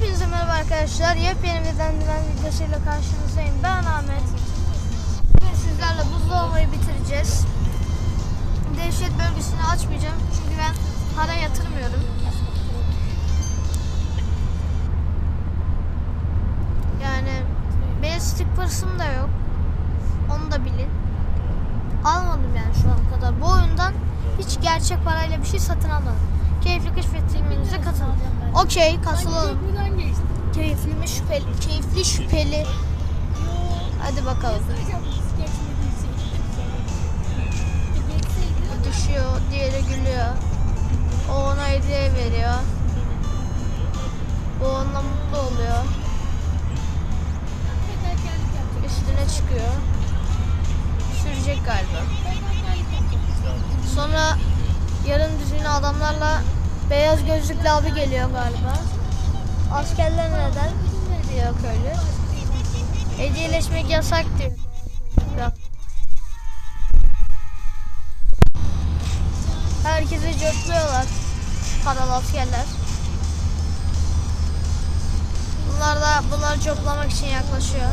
Hepinize merhaba arkadaşlar. Yepyeni bir dendiven videosuyla karşınızdayım. Ben Ahmet. Bugün sizlerle buzdolabıyı bitireceğiz. Dehşet bölgesini açmayacağım. Çünkü ben para yatırmıyorum. Yani benim stickers'ım da yok. Onu da bilin. Almadım yani şu an kadar. Bu oyundan hiç gerçek parayla bir şey satın almadım. Keyifli kış filmimize katılın. Okey katılalım. Keyifli mi şüpheli? Keyifli şüpheli. Hadi bakalım. Bu düşüyor, diğeri gülüyor. O ona hediye veriyor. Bu onunla mutlu oluyor. Üstüne çıkıyor. Düşürecek galiba. Sonra yarın düzgün adamlarla beyaz gözlüklü abi geliyor galiba. Askerler neden? diyor köylü. Hediyeleşmek yasak diyor. Herkese copluyorlar. Paralı askerler. Bunlar da bunları coplamak için yaklaşıyor.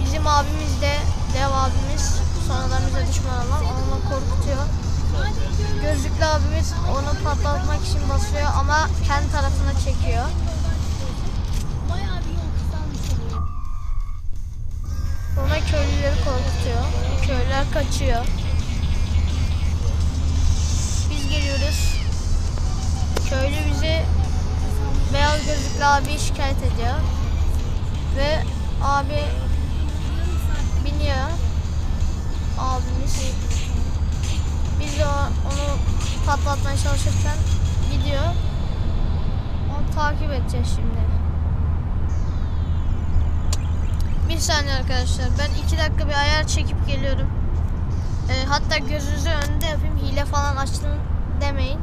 Bizim abimiz de dev abimiz sonradan bize düşman olan onunla korkutuyor. Gözlüklü abimiz onu patlatmak için basıyor ama kendi tarafına çekiyor. Sonra köylüleri korkutuyor. Köylüler kaçıyor. Biz geliyoruz. Köylü bizi beyaz gözlüklü abi şikayet ediyor. Ve abi biniyor. Abimiz. O- onu patlatmaya çalışırken gidiyor. Onu takip edeceğiz şimdi. Bir saniye arkadaşlar. Ben iki dakika bir ayar çekip geliyorum. Ee, hatta gözünüzü önünde yapayım. Hile falan açtım demeyin.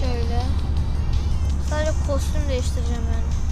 Şöyle. Sadece kostüm değiştireceğim yani.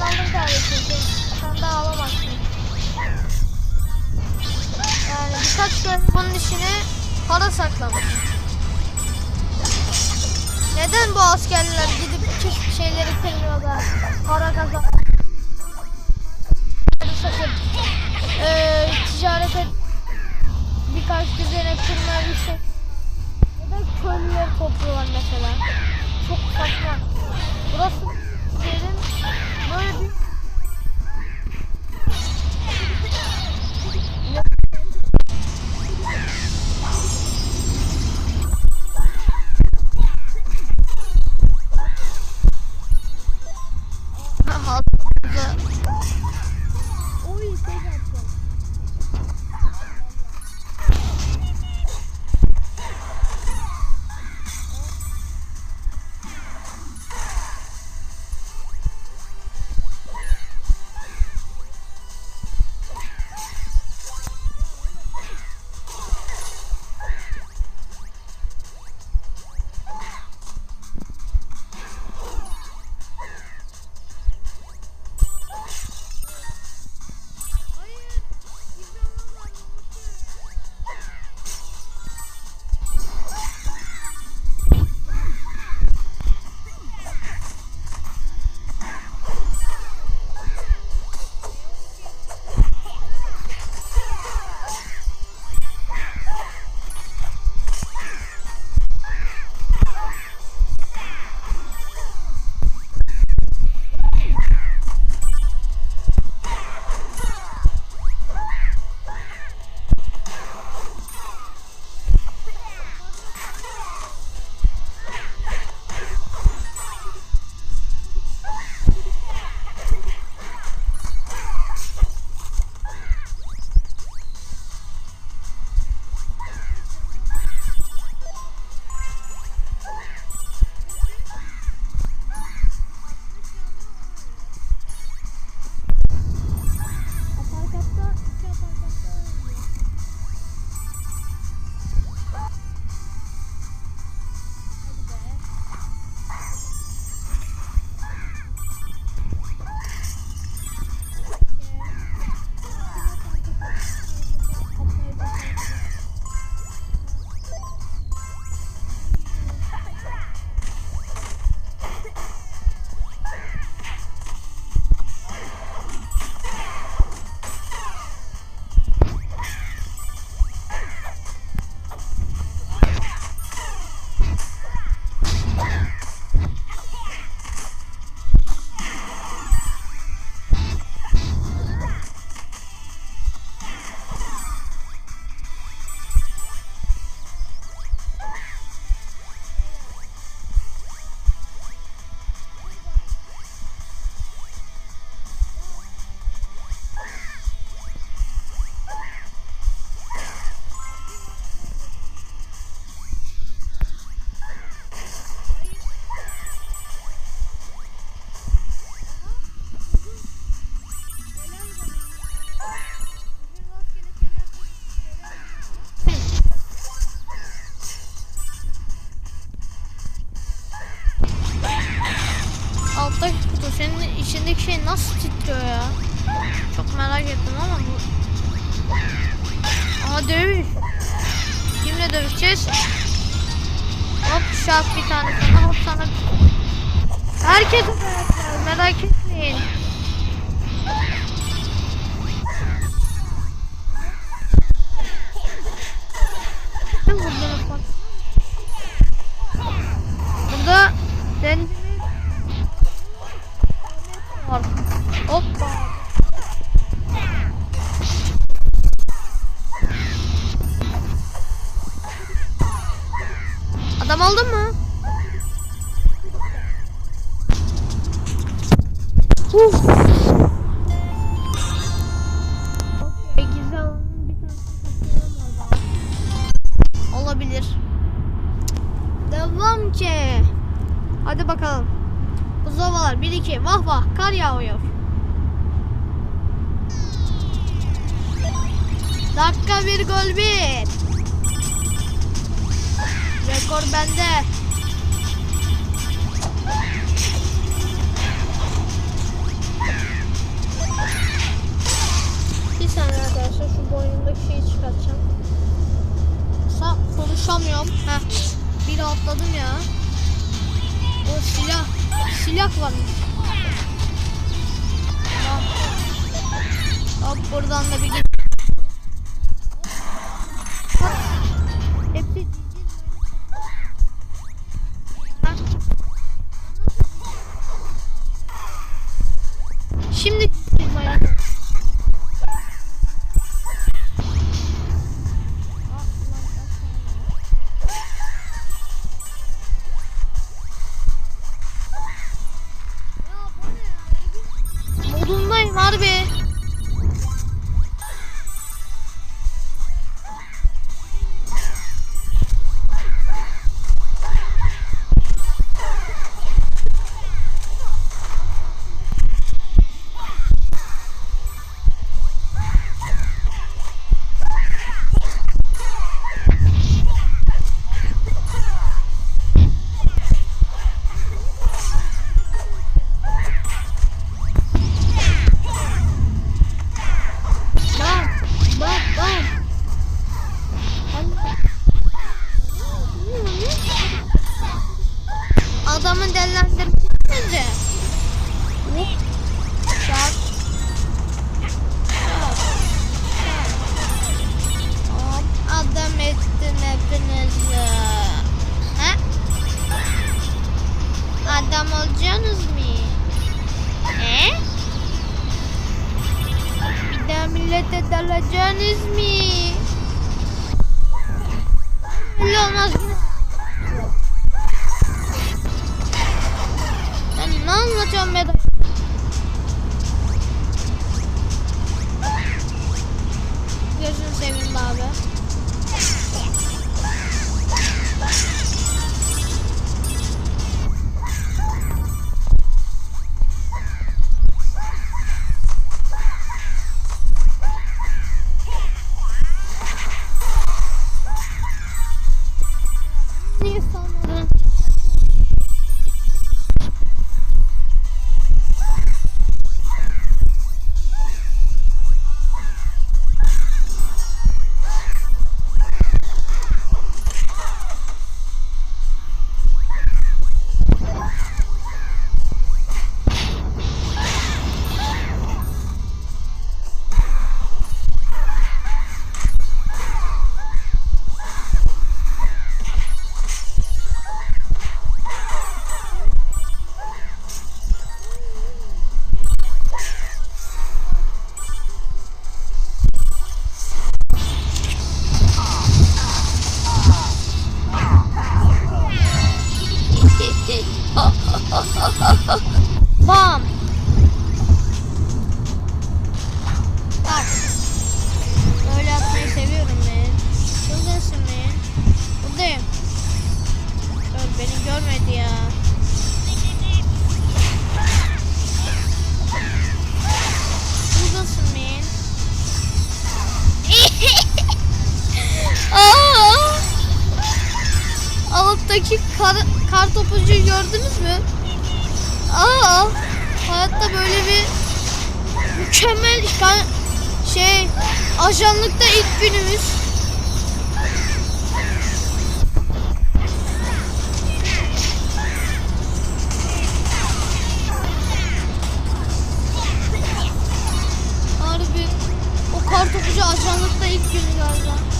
Aldım kardeşim. Sen, daha alamazsın. Yani birkaç gün bunun içine para saklamış. Neden bu askerler gidip küçük şeyleri kırmıyor da para kazan? Satıp eee ticarete birkaç düzene kırmaya bir şey. Neden köylüleri topluyorlar mesela? Çok saçma. Burası yerin bird. arkadaşlar merak etmeyin. Burada deniz var. Hoppa. Adam aldın mı? Dakika bir bir. Rekor bende. Bir saniye arkadaşlar şu boynumdaki şeyi çıkartacağım. Sa konuşamıyorum. Heh. Bir atladım ya. O silah. Silah varmış. Hop buradan da bir mükemmel yani şey ajanlıkta ilk günümüz. Harbi o kartopucu ajanlıkta ilk günü galiba.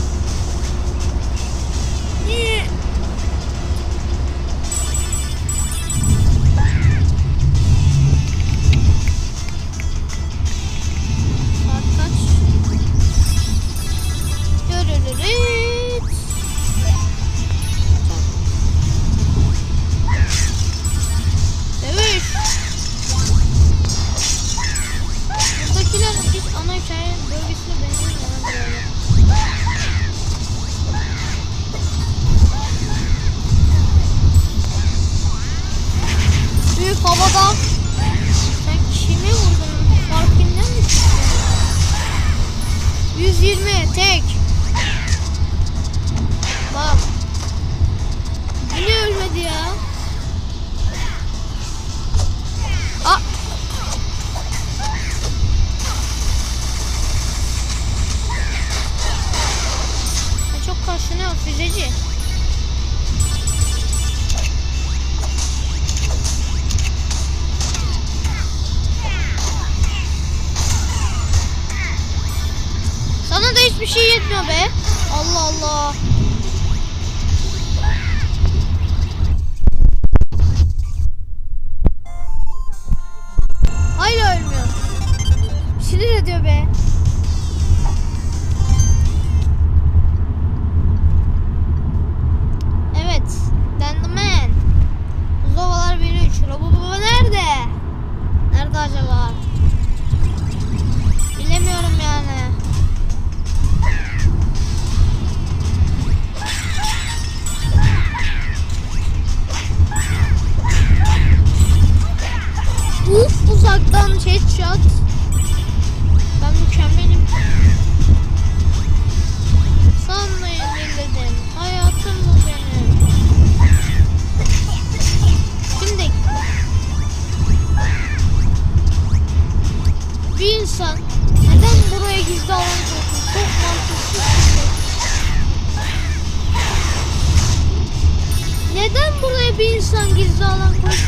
Hiçbir şey yetmiyor be. Allah Allah. Hala ölmüyor. Sinir ediyor be. Evet. Dendiman. Buzdolabılar 1-3. Robo nerede? Nerede acaba? Bilemiyorum yani. Uzaktan headshot. Ben mükemmelim. Sanmayın dinledim. Hayatım bu benim. Şimdi bir insan neden buraya gizli alan koysun? Çok mantıksız. Neden buraya bir insan gizli alan koysun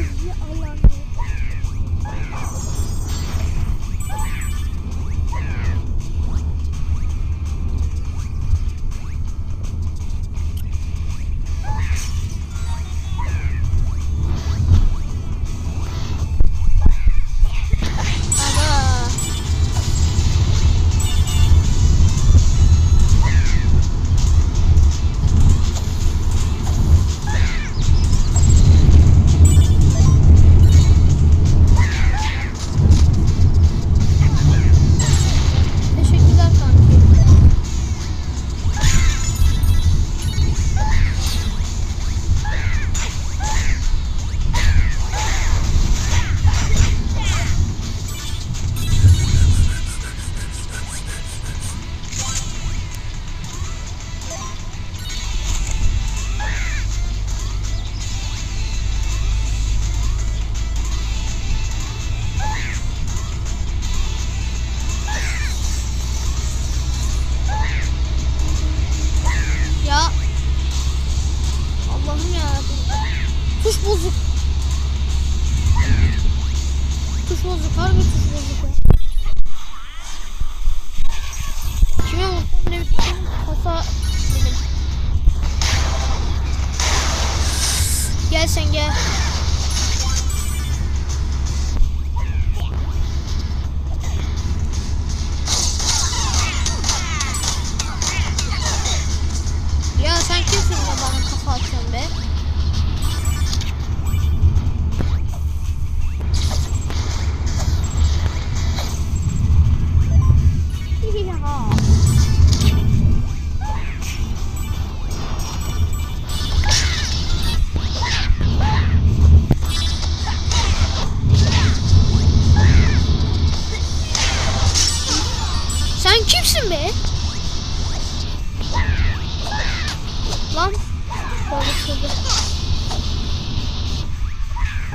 Kurtakine kızı Gel sen gel.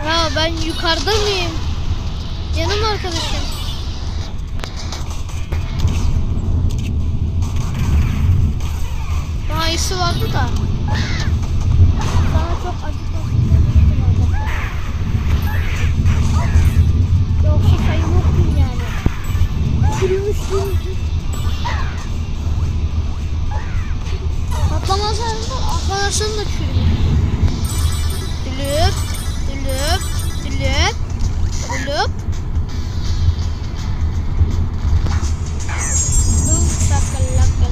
Ya ben yukarıda mıyım? Canım arkadaşım. Daha iyisi vardı da. Sana çok arkadaşlar. Yoksa yoktun yani. Çürümüştün. Patlamazlardı arkadaşın da çürümüş. Dülüp, Dum şakalaka.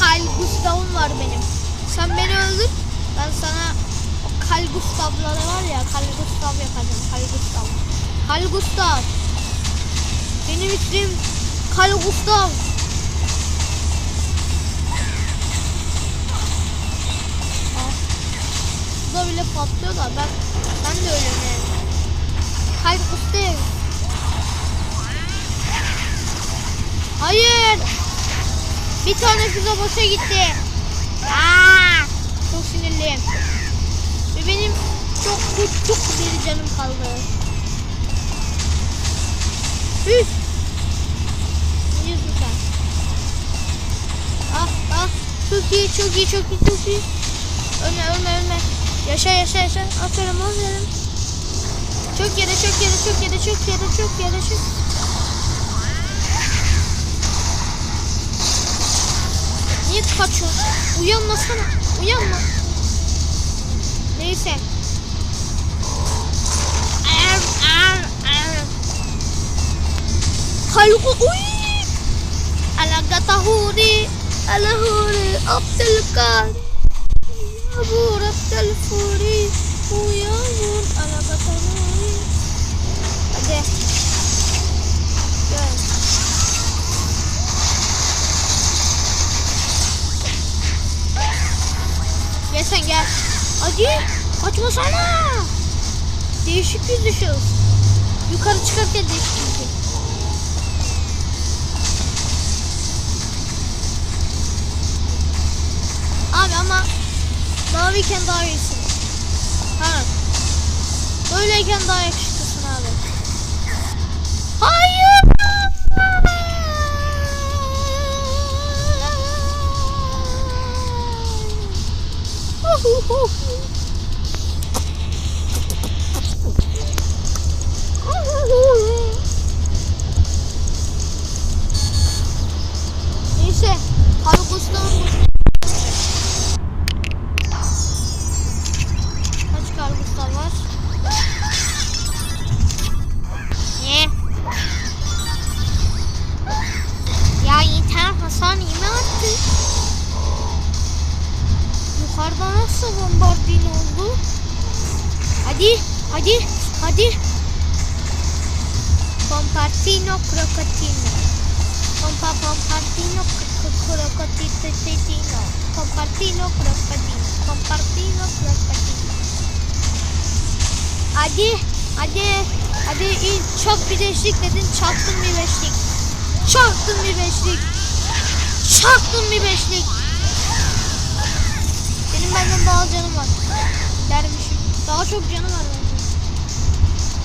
Kal Gustav'ım var benim. Sen beni öldür. Ben sana o Kal Gustav'ları var ya Kal Gustav yapacağım. Kal Gustav. Kal Gustav. Benim ismim Kal Gustav. Da bile patlıyor da ben ben de ölüyorum yani. Kal Gustav. Hayır. Bir tane füze boşa gitti. Aa, çok sinirliyim. Ve benim çok çok bir canım kaldı. Üf. Ne diyorsun sen? Ah ah. Çok iyi çok iyi çok iyi çok iyi. Ölme ölme ölme. Yaşa yaşa yaşa. Aferin aferin. Çok yere çok yere çok yere çok yere çok yere çok. Niye kaçıyorsun? Uyanmasana. Uyanma. Neyse. kaluku uy alaga tahuri alahuri abdul kan ya bur abdul furi. Uya bur alaga tahuri. Oke Yes, yes. Oji, kau cuma salah. Değişik yüzüşüyoruz. Yukarı çıkarken değişik yüzüşüyoruz. Abi ama maviyken daha iyisin. Ha. Böyleyken daha yakışıklısın abi. Hayır. Neyse, slow bir beşlik dedin, çaktın bir beşlik. Çaktın bir beşlik. Çaktın bir beşlik. Benim benden daha canım var. Dermişim. Daha çok canım var bence.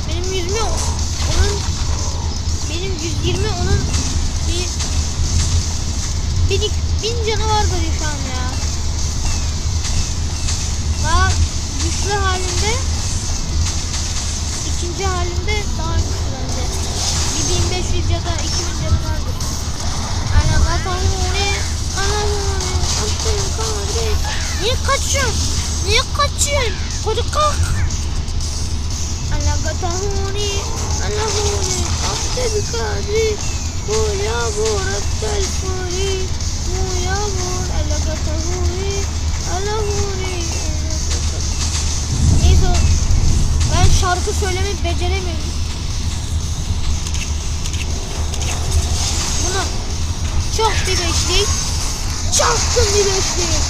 Benim 120 onun benim 120 onun bir bin, bin canı var böyle şu an ya. Daha güçlü halinde ikinci halinde daha 1500 ya da 2000 canı vardır. Ana katamuri, ana muri, aferin kadri. Niye kaçıyorsun? Niye kaçıyorsun? Korkak. Ana katamuri, ana muri, aferin kadri. Bu yağmur öptel furi, bu yağmur, ana muri. Neyse ben şarkı söylemeyi beceremiyorum. üstelik. Çarptım bir üstelik.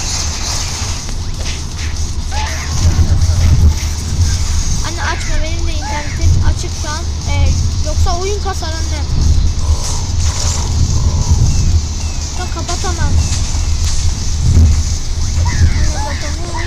Anne açma benim de internetim açık şu an. Ee, yoksa oyun kasar anne. Da kapatamam. Kapatamam.